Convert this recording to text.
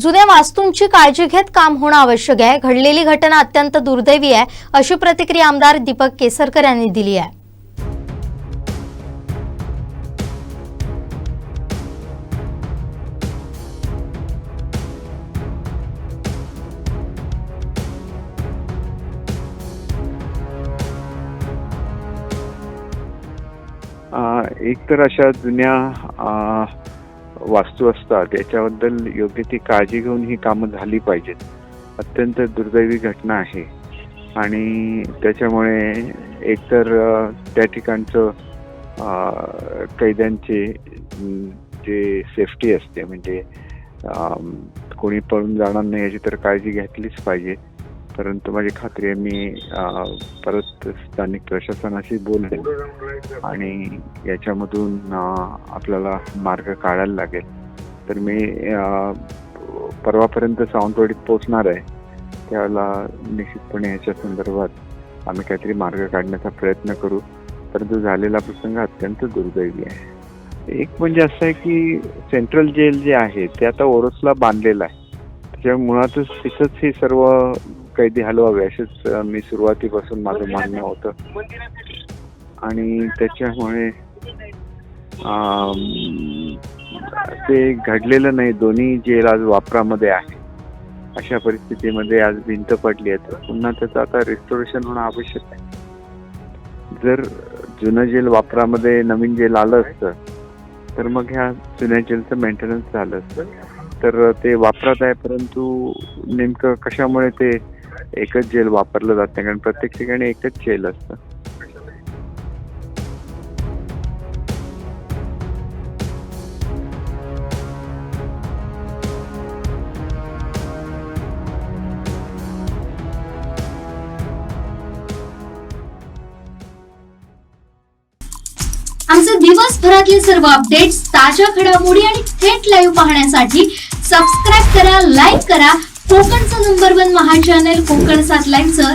जुन्या वास्तूंची काळजी घेत काम होणं आवश्यक आहे. घडलेली घटना अत्यंत दुर्दैवी आहे अशी प्रतिक्रिया आमदार दीपक केसरकर यांनी दिली आहे. एक तर अशा जुन्या वास्तू असतात याच्याबद्दल योग्य ती काळजी घेऊन ही कामं झाली पाहिजेत. अत्यंत दुर्दैवी घटना आहे. आणि त्याच्यामुळे एकतर त्या ठिकाणचं कैद्यांचे जे सेफ्टी असते म्हणजे कोणी पळून जाणार नाही याची तर काळजी घेतलीच पाहिजे. परंतु माझी खात्री आहे मी परत स्थानिक प्रशासनाशी बोलेन आणि याच्यामधून आपल्याला मार्ग काढायला लागेल. तर मी परवापर्यंत सावंतवाडीत पोहोचणार आहे. त्यावेळेला निश्चितपणे याच्या संदर्भात आम्ही काहीतरी मार्ग काढण्याचा प्रयत्न करू. परंतु झालेला प्रसंग अत्यंत दुर्दैवी आहे. एक म्हणजे असं आहे की सेंट्रल जेल जे आहे ते आता ओरोसला बांधलेलं आहे. त्याच्या मुळातच तिथंच हे सर्व कैदी हलवावे असेच मी सुरुवातीपासून माझं म्हणणं होतं. आणि त्याच्यामुळे ते घडलेलं नाही. दोन्ही जेल आज वापरामध्ये आहे. अशा परिस्थितीमध्ये आज भिंत पडली आहे. तर पुन्हा त्याचं आता रिस्टोरेशन होणं आवश्यक आहे. जर जुनं जेल वापरामध्ये नवीन जेल आलं असतं तर मग ह्या जुन्या जेलचं मेंटेनन्स झालं असतं. तर ते वापरात आहे परंतु नेमकं कशामुळे ते एकच जेल वापरलं जात नाही कारण प्रत्येक ठिकाणी एकच जेल असतं. आमचे दिवसभरातले सर्व अपडेट्स ताज्या घडामोडी आणि थेट लाईव्ह पाहण्यासाठी सबस्क्राईब करा लाईक करा कोकणचं नंबर वन महा चॅनल कोकण सात लाईव्हचं